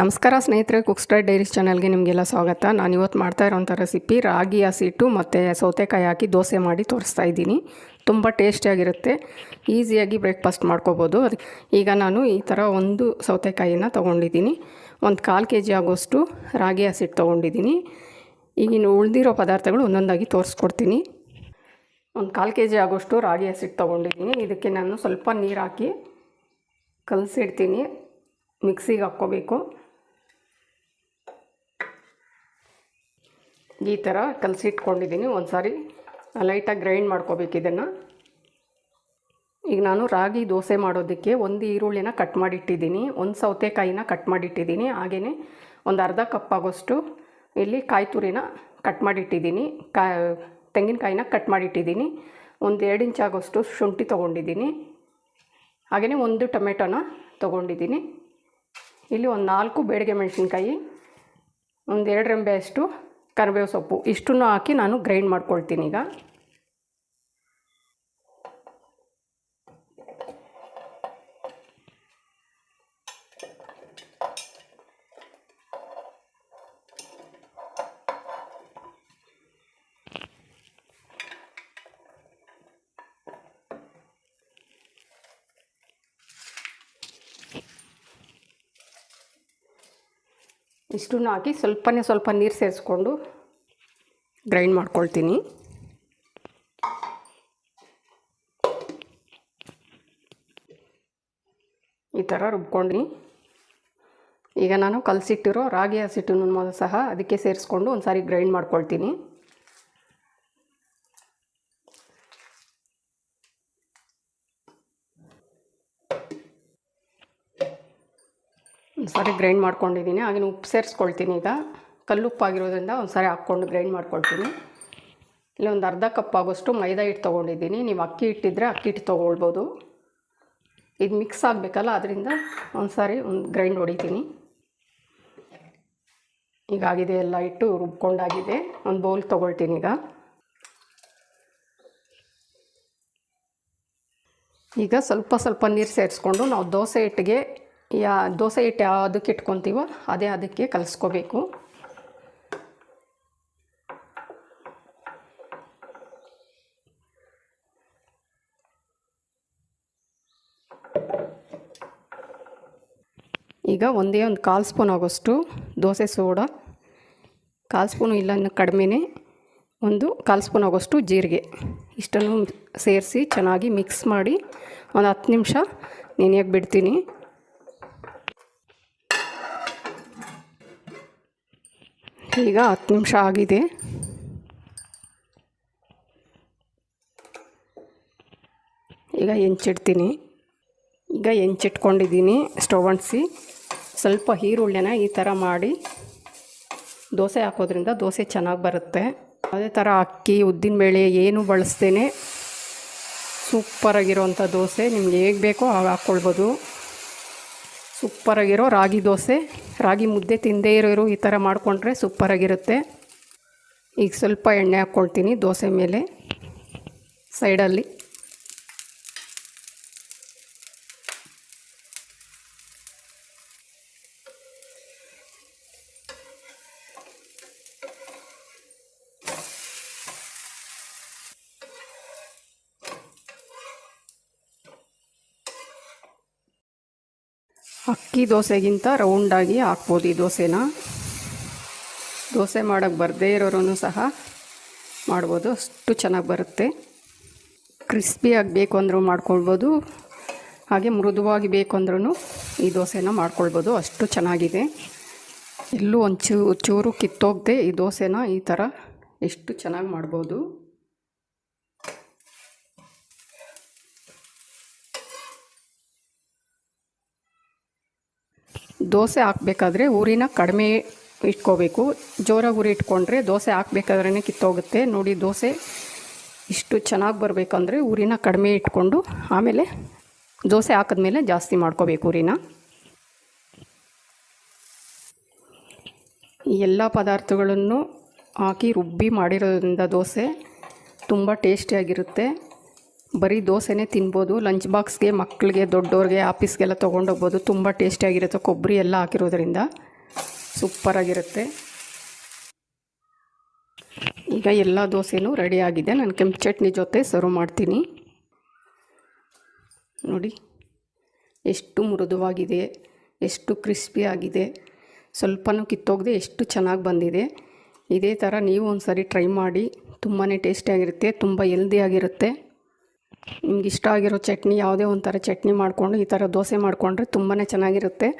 ನಮಸ್ಕಾರ ಸ್ನೇಹಿತರೆ cook straight diaries ಚಾನಲ್ಗೆ ನಿಮಗೆಲ್ಲ ಸ್ವಾಗತ. ನಾನು ಇವತ್ತು ಮಾಡ್ತಾ ಇರೋಂಥ ರೆಸಿಪಿ ರಾಗಿ ಹಸಿಟ್ಟು ಮತ್ತು ಸೌತೆಕಾಯಿ ಹಾಕಿ ದೋಸೆ ಮಾಡಿ ತೋರಿಸ್ತಾ ಇದ್ದೀನಿ. ತುಂಬ ಟೇಸ್ಟಿಯಾಗಿರುತ್ತೆ ಈಸಿಯಾಗಿ ಬ್ರೇಕ್ಫಾಸ್ಟ್ ಮಾಡ್ಕೋಬೋದು. ಅದಕ್ಕೆ ಈಗ ನಾನು ಈ ಥರ ಒಂದು ಸೌತೆಕಾಯಿನ ತೊಗೊಂಡಿದ್ದೀನಿ. ಒಂದು ಕಾಲು ಕೆ ಜಿ ಆಗೋಷ್ಟು ರಾಗಿ ಹಸಿಟ್ಟು ತೊಗೊಂಡಿದ್ದೀನಿ. ಈಗಿನ ಉಳಿದಿರೋ ಪದಾರ್ಥಗಳು ಒಂದೊಂದಾಗಿ ತೋರಿಸ್ಕೊಡ್ತೀನಿ. ಒಂದು ಕಾಲು ಕೆ ಜಿ ಆಗೋಷ್ಟು ರಾಗಿ ಹಸಿಟ್ಟು ತೊಗೊಂಡಿದ್ದೀನಿ. ಇದಕ್ಕೆ ನಾನು ಸ್ವಲ್ಪ ನೀರು ಹಾಕಿ ಕಲಸಿಡ್ತೀನಿ. ಮಿಕ್ಸಿಗೆ ಹಾಕ್ಕೋಬೇಕು. ಈ ಥರ ಕಲಸಿಟ್ಕೊಂಡಿದ್ದೀನಿ. ಒಂದು ಸಾರಿ ಲೈಟಾಗಿ ಗ್ರೈಂಡ್ ಮಾಡ್ಕೋಬೇಕು ಇದನ್ನು. ಈಗ ನಾನು ರಾಗಿ ದೋಸೆ ಮಾಡೋದಕ್ಕೆ ಒಂದು ಈರುಳ್ಳಿನ ಕಟ್ ಮಾಡಿಟ್ಟಿದ್ದೀನಿ. ಒಂದು ಸೌತೆಕಾಯಿನ ಕಟ್ ಮಾಡಿಟ್ಟಿದ್ದೀನಿ. ಹಾಗೆಯೇ ಒಂದು ಅರ್ಧ ಕಪ್ ಆಗೋಷ್ಟು ಇಲ್ಲಿ ಕಾಯಿ ತುರಿನ ಕಟ್ ಮಾಡಿಟ್ಟಿದ್ದೀನಿ. ಕಾ, ತೆಂಗಿನಕಾಯಿನ ಕಟ್ ಮಾಡಿಟ್ಟಿದ್ದೀನಿ. ಒಂದು ಎರಡು ಇಂಚಾಗೋಷ್ಟು ಶುಂಠಿ ತೊಗೊಂಡಿದ್ದೀನಿ. ಹಾಗೆಯೇ ಒಂದು ಟೊಮೆಟೊನ ತೊಗೊಂಡಿದ್ದೀನಿ. ಇಲ್ಲಿ ಒಂದು ನಾಲ್ಕು ಬೇಡಿಗೆ ಮೆಣಸಿನ್ಕಾಯಿ, ಒಂದು ಎರಡು ರೆಂಬೆಯಷ್ಟು ಕರಿಬೇವು ಸೊಪ್ಪು ಇಷ್ಟನ್ನು ಹಾಕಿ ನಾನು ಗ್ರೈಂಡ್ ಮಾಡ್ಕೊಳ್ತೀನಿ ಈಗ. ಇಷ್ಟನ್ನು ಹಾಕಿ ಸ್ವಲ್ಪನೇ ಸ್ವಲ್ಪ ನೀರು ಸೇರಿಸ್ಕೊಂಡು ಗ್ರೈಂಡ್ ಮಾಡ್ಕೊಳ್ತೀನಿ. ಈ ಥರ ರುಬ್ಕೊಂಡು ಈಗ ನಾನು ಕಲಸಿಟ್ಟಿರೋ ರಾಗಿ ಹಸಿಟ್ಟನ್ನು ಸಹ ಅದಕ್ಕೆ ಸೇರಿಸ್ಕೊಂಡು ಒಂದು ಸಾರಿ ಗ್ರೈಂಡ್ ಮಾಡ್ಕೊಳ್ತೀನಿ. ಸಾರಿ ಗ್ರೈಂಡ್ ಮಾಡ್ಕೊಂಡಿದ್ದೀನಿ. ಹಾಗೆ ಉಪ್ಪು ಸೇರಿಸ್ಕೊಳ್ತೀನಿ ಈಗ. ಕಲ್ಲುಪ್ಪಾಗಿರೋದ್ರಿಂದ ಒಂದು ಸಾರಿ ಹಾಕ್ಕೊಂಡು ಗ್ರೈಂಡ್ ಮಾಡ್ಕೊಳ್ತೀನಿ. ಇಲ್ಲಿ ಒಂದು ಅರ್ಧ ಕಪ್ ಆಗೋಷ್ಟು ಮೈದಾ ಹಿಟ್ಟು ತೊಗೊಂಡಿದ್ದೀನಿ. ನೀವು ಅಕ್ಕಿ ಹಿಟ್ಟಿದ್ರೆ ಅಕ್ಕಿ ಹಿಟ್ಟು ತೊಗೊಳ್ಬೋದು. ಇದು ಮಿಕ್ಸ್ ಆಗಬೇಕಲ್ಲ, ಅದರಿಂದ ಒಂದು ಸಾರಿ ಒಂದು ಗ್ರೈಂಡ್ ಹೊಡಿತೀನಿ. ಈಗ ಆಗಿದೆ, ಎಲ್ಲ ಇಟ್ಟು ರುಬ್ಕೊಂಡಾಗಿದೆ. ಒಂದು ಬೌಲ್ ತೊಗೊಳ್ತೀನಿ ಈಗ. ಈಗ ಸ್ವಲ್ಪ ಸ್ವಲ್ಪ ನೀರು ಸೇರಿಸ್ಕೊಂಡು ನಾವು ದೋಸೆ ಹಿಟ್ಟಿಗೆ ಯಾ, ದೋಸೆ ಹಿಟ್ಟು ಯಾವುದಕ್ಕೆ ಇಟ್ಕೊತೀವೋ ಅದೇ ಅದಕ್ಕೆ ಕಲಿಸ್ಕೋಬೇಕು. ಈಗ ಒಂದೇ ಒಂದು ಕಾಲು ಸ್ಪೂನ್ ಆಗೋಷ್ಟು ದೋಸೆ ಸೋಡಾ. ಕಾಲು ಸ್ಪೂನು ಇಲ್ಲ ಕಡಿಮೆನೇ. ಒಂದು ಕಾಲು ಸ್ಪೂನ್ ಆಗೋಷ್ಟು ಜೀರಿಗೆ. ಇಷ್ಟನ್ನು ಸೇರಿಸಿ ಚೆನ್ನಾಗಿ ಮಿಕ್ಸ್ ಮಾಡಿ ಒಂದು ಹತ್ತು ನಿಮಿಷ ನೆನೆಯೋಕೆ ಬಿಡ್ತೀನಿ. ಈಗ ಹತ್ತು ನಿಮಿಷ ಆಗಿದೆ. ಈಗ ಹೆಂಚಿಡ್ತೀನಿ. ಈಗ ಹೆಂಚಿಟ್ಕೊಂಡಿದ್ದೀನಿ ಸ್ಟವ್ ಅಂಟಿಸಿ. ಸ್ವಲ್ಪ ಈರುಳ್ಳಿನ ಈ ಥರ ಮಾಡಿ ದೋಸೆ ಹಾಕೋದ್ರಿಂದ ದೋಸೆ ಚೆನ್ನಾಗಿ ಬರುತ್ತೆ. ಅದೇ ಥರ ಅಕ್ಕಿ ಉದ್ದಿನಬೇಳೆ ಏನು ಬಳಸ್ತೇನೆ ಸೂಪರಾಗಿರೋವಂಥ ದೋಸೆ. ನಿಮ್ಗೆ ಹೇಗೆ ಬೇಕೋ ಹಾಗೆ ಹಾಕ್ಕೊಳ್ಬೋದು. ಸೂಪರಾಗಿರೋ ರಾಗಿ ದೋಸೆ, ರಾಗಿ ಮುದ್ದೆ ತಿಂದೇ ಇರೋರು ಈ ಥರ ಮಾಡಿಕೊಂಡ್ರೆ ಸೂಪರಾಗಿರುತ್ತೆ. ಈಗ ಸ್ವಲ್ಪ ಎಣ್ಣೆ ಹಾಕ್ಕೊಳ್ತೀನಿ ದೋಸೆ ಮೇಲೆ, ಸೈಡಲ್ಲಿ. ಅಕ್ಕಿ ದೋಸೆಗಿಂತ ರೌಂಡಾಗಿ ಹಾಕ್ಬೋದು ಈ ದೋಸೆನ. ದೋಸೆ ಮಾಡೋಕ್ಕೆ ಬರದೇ ಇರೋರು ಸಹ ಮಾಡ್ಬೋದು, ಅಷ್ಟು ಚೆನ್ನಾಗಿ ಬರುತ್ತೆ. ಕ್ರಿಸ್ಪಿಯಾಗಿ ಬೇಕು ಅಂದರೂ ಮಾಡ್ಕೊಳ್ಬೋದು, ಹಾಗೆ ಮೃದುವಾಗಿ ಬೇಕು ಅಂದ್ರೂ ಈ ದೋಸೆನ ಮಾಡ್ಕೊಳ್ಬೋದು, ಅಷ್ಟು ಚೆನ್ನಾಗಿದೆ. ಎಲ್ಲೂ ಒಂದು ಚೂರು ಕಿತ್ತೋಗದೆ ಈ ದೋಸೆನ ಈ ಥರ ಎಷ್ಟು ಚೆನ್ನಾಗಿ ಮಾಡ್ಬೋದು. ದೋಸೆ ಹಾಕಬೇಕಾದ್ರೆ ಊರಿನ ಕಡಿಮೆ ಇಟ್ಕೋಬೇಕು. ಜೋರಾಗಿ ಉರಿ ಇಟ್ಕೊಂಡ್ರೆ ದೋಸೆ ಹಾಕ್ಬೇಕಾದ್ರೇ ಕಿತ್ತೋಗುತ್ತೆ. ನೋಡಿ ದೋಸೆ ಇಷ್ಟು ಚೆನ್ನಾಗಿ ಬರಬೇಕಂದ್ರೆ ಊರಿನ ಕಡಿಮೆ ಇಟ್ಕೊಂಡು ಆಮೇಲೆ ದೋಸೆ ಹಾಕಿದ್ಮೇಲೆ ಜಾಸ್ತಿ ಮಾಡ್ಕೋಬೇಕು ಊರಿನ. ಎಲ್ಲ ಪದಾರ್ಥಗಳನ್ನು ಹಾಕಿ ರುಬ್ಬಿ ಮಾಡಿರೋದ್ರಿಂದ ದೋಸೆ ತುಂಬ ಟೇಸ್ಟಿಯಾಗಿರುತ್ತೆ. ಬರೀ ದೋಸೆನೇ ತಿನ್ಬೋದು ಲಂಚ್ ಬಾಕ್ಸ್ಗೆ ಮಕ್ಕಳಿಗೆ ದೊಡ್ಡವ್ರಿಗೆ ಆಫೀಸ್ಗೆಲ್ಲ ತೊಗೊಂಡೋಗ್ಬೋದು. ತುಂಬ ಟೇಸ್ಟಿಯಾಗಿರುತ್ತೆ ಕೊಬ್ಬರಿ ಎಲ್ಲ ಹಾಕಿರೋದ್ರಿಂದ ಸೂಪರಾಗಿರುತ್ತೆ ಈಗ ಎಲ್ಲ ದೋಸೆನೂ ರೆಡಿ ಆಗಿದೆ. ನಾನು ಕೆಂಪು ಚಟ್ನಿ ಜೊತೆ ಸರ್ವ್ ಮಾಡ್ತೀನಿ. ನೋಡಿ, ಎಷ್ಟು ಮೃದುವಾಗಿದೆ, ಎಷ್ಟು ಕ್ರಿಸ್ಪಿ ಆಗಿದೆ. ಸ್ವಲ್ಪನೂ ಕಿತ್ತೋಗದೆ ಎಷ್ಟು ಚೆನ್ನಾಗಿ ಬಂದಿದೆ. ಇದೇ ಥರ ನೀವು ಒಂದು ಸಾರಿ ಟ್ರೈ ಮಾಡಿ ತುಂಬಾ ಟೇಸ್ಟಿಯಾಗಿರುತ್ತೆ ತುಂಬ ಹೆಲ್ದಿಯಾಗಿರುತ್ತೆ ನಿಮ್ಗೆ ಇಷ್ಟ ಆಗಿರೋ ಚಟ್ನಿ ಯಾವುದೇ ಒಂಥರ ಚಟ್ನಿ ಮಾಡಿಕೊಂಡು ಈ ಥರ ದೋಸೆ ಮಾಡಿಕೊಂಡ್ರೆ ತುಂಬಾ ಚೆನ್ನಾಗಿರುತ್ತೆ.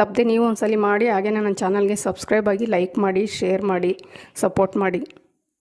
ತಪ್ಪದೆ ನೀವು ಒಂದ್ಸಲಿ ಮಾಡಿ ಹಾಗೆಯೇ ನನ್ನ ಚಾನಲ್ಗೆ ಸಬ್ಸ್ಕ್ರೈಬ್ ಆಗಿ ಲೈಕ್ ಮಾಡಿ, ಶೇರ್ ಮಾಡಿ, ಸಪೋರ್ಟ್ ಮಾಡಿ.